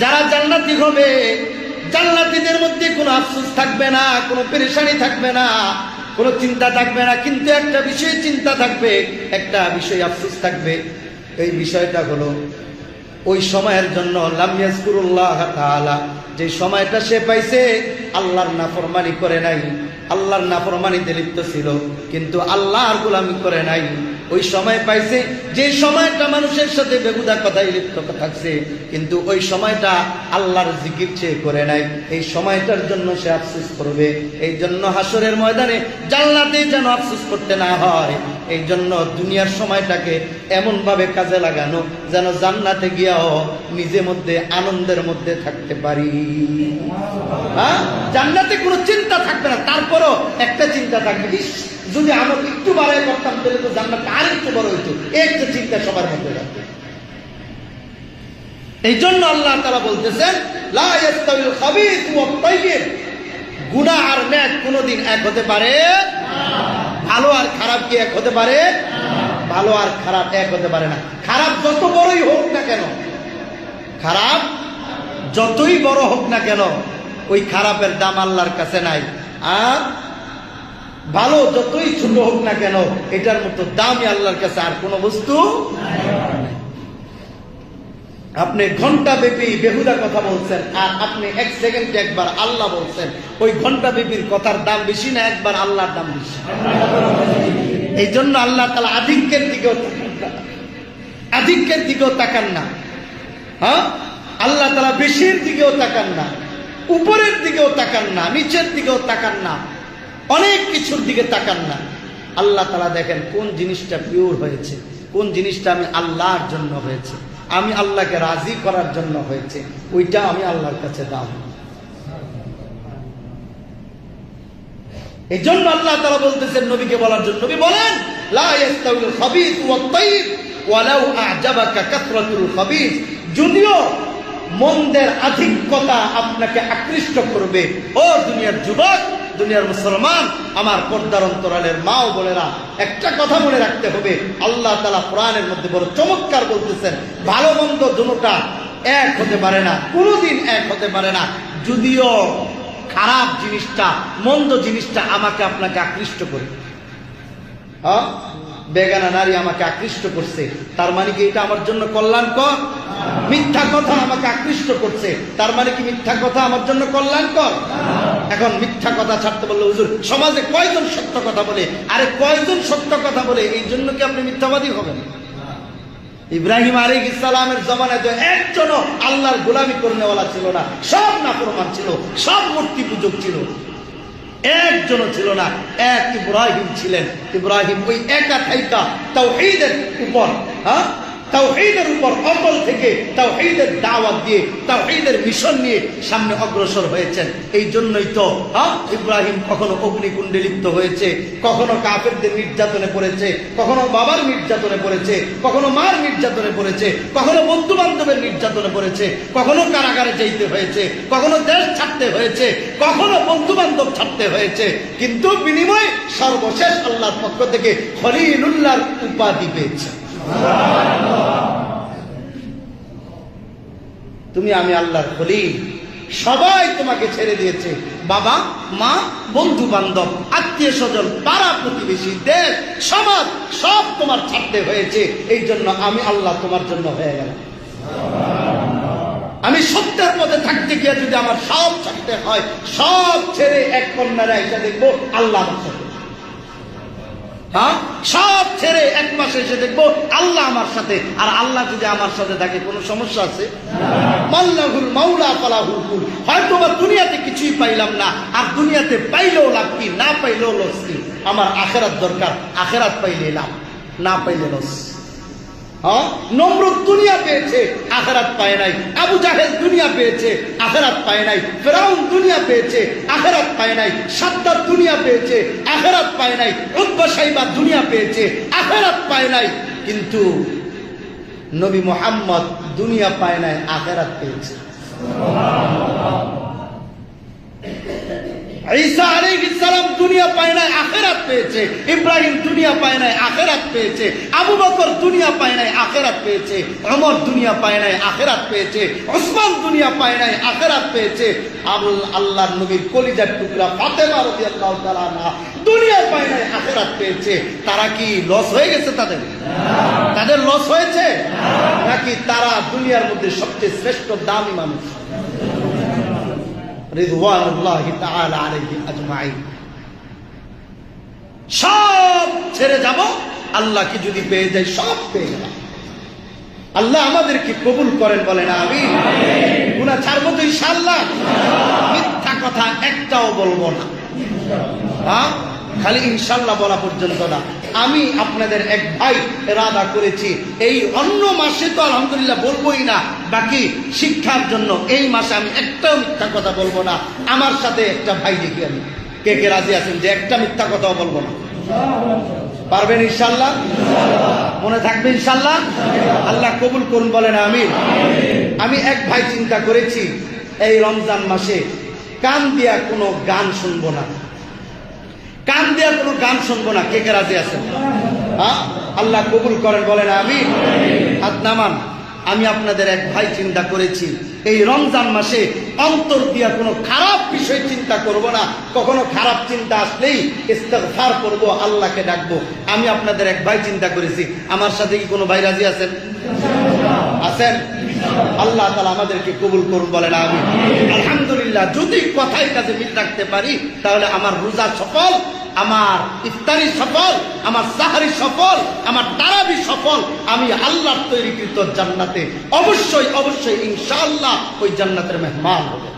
যারা জান্নাতি হবে, জান্নাতিদের মধ্যে কোনো আফসোস থাকবে না, কোনো পেরেশানি থাকবে না, কোনো চিন্তা থাকবে না, কিন্তু একটা বিষয়ে চিন্তা থাকবে, একটা বিষয় আফসোস থাকবে। এই বিষয়টা হলো, ওই সময়ের জন্য যে সময়টা সে পাইছে, আল্লাহর নাফরমানি করে নাই, আল্লাহর নাফরমানিতে লিপ্ত ছিল, কিন্তু আল্লাহর গোলামি করে নাই ওই সময় পাইছে, যে সময়টা মানুষের সাথে বেগুদা কথাই লিপ্ত থাকছে, কিন্তু ওই সময়টা আল্লাহর জিকির সে করে নাই। এই সময়টার জন্য সে আফসোস করবে। এই জন্য হাসরের ময়দানে জান্নাতে যেন আফসোস করতে না হয়। এই জন্য দুনিয়ার সময়টাকে এমনভাবে কাজে লাগানো, যেন জান্নাতে গিয়াও নিজে মধ্যে আনন্দের মধ্যে থাকতে পারি। হ্যাঁ? জান্নাতে কোনো চিন্তা থাকবে না তারপরও একটা চিন্তা থাকবে ইস, যদি আমার একটু বাড়াই করতাম তাহলে তো জান্নাতটা আর একটু বড় হইতো। একটা চিন্তা সবার মধ্যে থাকবে। এই জন্য আল্লাহ তারা বলতেছেন গুনাহ আর নেক কোনোদিন এক হতে পারে ভালো আর খারাপ কি এক হতে পারে? ভালো আর খারাপ এক হতে পারে না। খারাপ যত বড়ই হোক না কেন খারাপ যতই বড় হোক না কেন ওই খারাপের দাম আল্লাহর কাছে নাই। আর ভালো যতই ছোট হোক না কেন, এটার মতো দামই আল্লাহর কাছে আর কোনো বস্তু আপনি ঘণ্টা ব্যাপী বেহুদা কথা বলছেন, আর আপনি এক সেকেন্ডে একবার আল্লাহ বলছেন, ওই ঘণ্টা ব্যাপীর কথার দাম বেশি না, একবার আল্লাহর দাম বেশি। এই জন্য আল্লাহ তালা আধিক্যের দিকেও আধিক্যের দিকেও তাকান না। হ্যাঁ? আল্লাহ তালা বেশির দিকেও তাকান না। উপরের দিকেও তাকান না, নিচের দিকেও তাকান না, অনেক কিছুর দিকে তাকান না। আল্লাহ তালা দেখেন কোন জিনিসটা পিওর হয়েছে, কোন জিনিসটা আমি আল্লাহর জন্য হয়েছে, আমি আল্লাহকে রাজি করার জন্য হয়েছে, ওইটা আমি আল্লাহর কাছে দাম এই জন্য আল্লাহ তালা বলতেছেন নবীকে বলার জন্য, নবী বলেন যদিও মন্দের আধিক্যতা আপনাকে আকৃষ্ট করবে। ও দুনিয়ার যুবক, দুনিয়ার মুসলমান, আমার পর্দার অন্তরালের মা ও একটা কথা মনে রাখতে হবে। আল্লাহ তালা কোরআনের মধ্যে বড় চমৎকার বলতেছেন, ভালো মন্দ দুটোটা এক হতে পারে না, কোনোদিন এক হতে পারে না। যদিও খারাপ জিনিসটা, মন্দ জিনিসটা আমাকে আপনাকে আকৃষ্ট করে। হ্যাঁ? বেগানা নারী আমাকে আকৃষ্ট করছে। তার মানে কি এটা আমার জন্য কল্যাণকর? মিথ্যা কথা আমাকে আকৃষ্ট করছে। তার মানে কি মিথ্যা কথা আমার জন্য কল্যাণকর? এখন মিথ্যা কথা ছাড়তে বললে, হুজুর, সমাজে কয়জন সত্য কথা বলে? আরে কয়জন সত্য কথা বলে? এই জন্য কি আপনি মিথ্যাবাদী হবেন? ইব্রাহিম আলী ইসলামের জমানায় তো একজনও আল্লাহর গোলামি করনেওয়ালা ছিল না। সব নাফরমান ছিল, সব মূর্তি পূজক ছিল। একজনও ছিল না, এক ইব্রাহিম ছিলেন। ইব্রাহিম ওই একা থাইকা তাও উপর হ্যাঁ? তাওহীদের উপর অটল থেকে তাওহীদের দাওয়াত দিয়ে, তাওহীদের মিশন নিয়ে সামনে অগ্রসর হয়েছেন। এই জন্যই তো ইব্রাহিম কখনো অগ্নিকুণ্ডে লিপ্ত হয়েছে, কখনো কাফেরদের নির্যাতনে পড়েছে, কখনো বাবার নির্যাতনে পড়েছে, কখনো মার নির্যাতনে পড়েছে, কখনো বন্ধু বান্ধবের নির্যাতনে পড়েছে, কখনো কারাগারে যাইতে হয়েছে, কখনো দেশ ছাড়তে হয়েছে, কখনো বন্ধু বান্ধব ছাড়তে হয়েছে, কিন্তু বিনিময় সর্বশেষ আল্লাহর পক্ষ থেকে খলিলুল্লাহর উপাধি পেয়েছে। তুমি আমি আল্লাহর খলিল। সবাই তোমাকে ছেড়ে দিয়েছে। বাবা, মা, বন্ধু বান্ধব, আত্মীয় স্বজন, পাড়া প্রতিবেশী, দেশ, সমাজ, সব তোমার ছাড়তে হয়েছে। এই জন্য আমি আল্লাহ তোমার জন্য হয়ে গেলাম। আমি সত্যের পথে থাকতে গিয়ে যদি আমার সব ছাড়তে হয়, সব ছেড়ে এক কন্যারা এসে দেখব, আল্লাহ হ্যাঁ? সব ছেড়ে এক মাসে এসে দেখব আল্লাহ আমার সাথে। আর আল্লাহ যদি আমার সাথে থাকে, কোনো সমস্যা আছে? মাল্লাহুল মাউলা ফালাহুল হুল হয়তো বা দুনিয়াতে কিছুই পাইলাম না, আর দুনিয়াতে পাইলেও লাভ কি? না পাইলেও লস কি? আমার আখেরাত দরকার, আখেরাত পাইলে লাভ, না পাইলে লস। হ্যাঁ? দুনিয়া পেয়েছে, আখেরাত পায় নাই। আবু জাহেল দুনিয়া পেয়েছে, আখেরাত পায় নাই। ফেরাউন দুনিয়া পেয়েছে, আখেরাত পায় নাই। সাদ্দার দুনিয়া পেয়েছে, আখেরাত পায় নাই। উদ্বা সাইবা দুনিয়া পেয়েছে, আখেরাত পায় নাই। কিন্তু নবী মোহাম্মদ দুনিয়া পায় নাই, আখেরাত পেয়েছে। ঈসা আলাইহিস সালাম দুনিয়া পায় নাই, আখেরাত পেয়েছে। ইব্রাহিম দুনিয়া পায় নাই, আখেরাত পেয়েছে। আবু বকর দুনিয়া পায় নাই, আখেরাত পেয়েছে। ওমর দুনিয়া পায় নাই, আখেরাত পেয়েছে। ওসমান দুনিয়া পায় নাই, আখেরাত পেয়েছে। আল- আল্লাহর নবীর কলিজার টুকরা ফাতেমা রাদিয়াল্লাহু তাআলা আনহা দুনিয়া পায় নাই, আখেরাত পেয়েছে। তারা কি লস হয়ে গেছে তাদের? তাদের লস হয়েছে? নাকি তারা দুনিয়ার মধ্যে সবচেয়ে শ্রেষ্ঠ দামি মানুষ? সব ছেড়ে যাব, আল্লাহকে যদি পেয়ে যাই, সব পেয়ে গেলাম। আল্লাহ আমাদেরকে কবুল করেন বলেন আমি গুণা ছাড়বো তো ইনশাআল্লাহ। মিথ্যা কথা একটাও বলব না। হ্যাঁ? খালি ইনশাল্লাহ বলা পর্যন্ত না। আমি আপনাদের এক ভাই এরাদা করেছি। এই অন্য মাসে তো আলহামদুলিল্লাহ বলবোই না। বাকি শিক্ষার জন্য এই মাসে আমি একটাও মিথ্যা কথা বলব না। আমার সাথে একটা ভাই দেখি আমি। কে কে রাজি আছেন যে একটা মিথ্যা কথাও বলব না? পারবেন ইনশাল্লাহ? মনে থাকবে ইনশাল্লাহ? আল্লাহ কবুল করুন বলেন আমি আমি এক ভাই চিন্তা করেছি, এই রমজান মাসে কান দিয়া কোনো গান শুনব না। কান দিয়া কোনো গান শুনব না। কে কে রাজি আছেন? হ্যাঁ? আল্লাহ কবুল করেন, বলেন আমি হাত নামান, আমি আপনাদের এক ভাই চিন্তা করেছি। এই রমজান মাসে অন্তর দিয়া কোনো খারাপ বিষয় চিন্তা করব না। কখনো খারাপ চিন্তা আসলেই ইস্তেগফার করব, আল্লাহকে ডাকবো। আমি আপনাদের এক ভাই চিন্তা করেছি। আমার সাথে কি কোনো ভাই রাজি আছেন? আছেন? আল্লাহ তালা আমাদেরকে কবুল করুন, বলেন আমি আলহামদুলিল্লাহ, যদি কথাই কাছে মিল রাখতে পারি, তাহলে আমার রোজা সফল আমার ইফতারি সফল, আমার সাহারি সফল, আমার তারাবি সফল, আমি আল্লাহর তৈরিকৃত জান্নাতে অবশ্যই অবশ্যই ইনশাল্লাহ ওই জান্নাতের মেহমান হবে।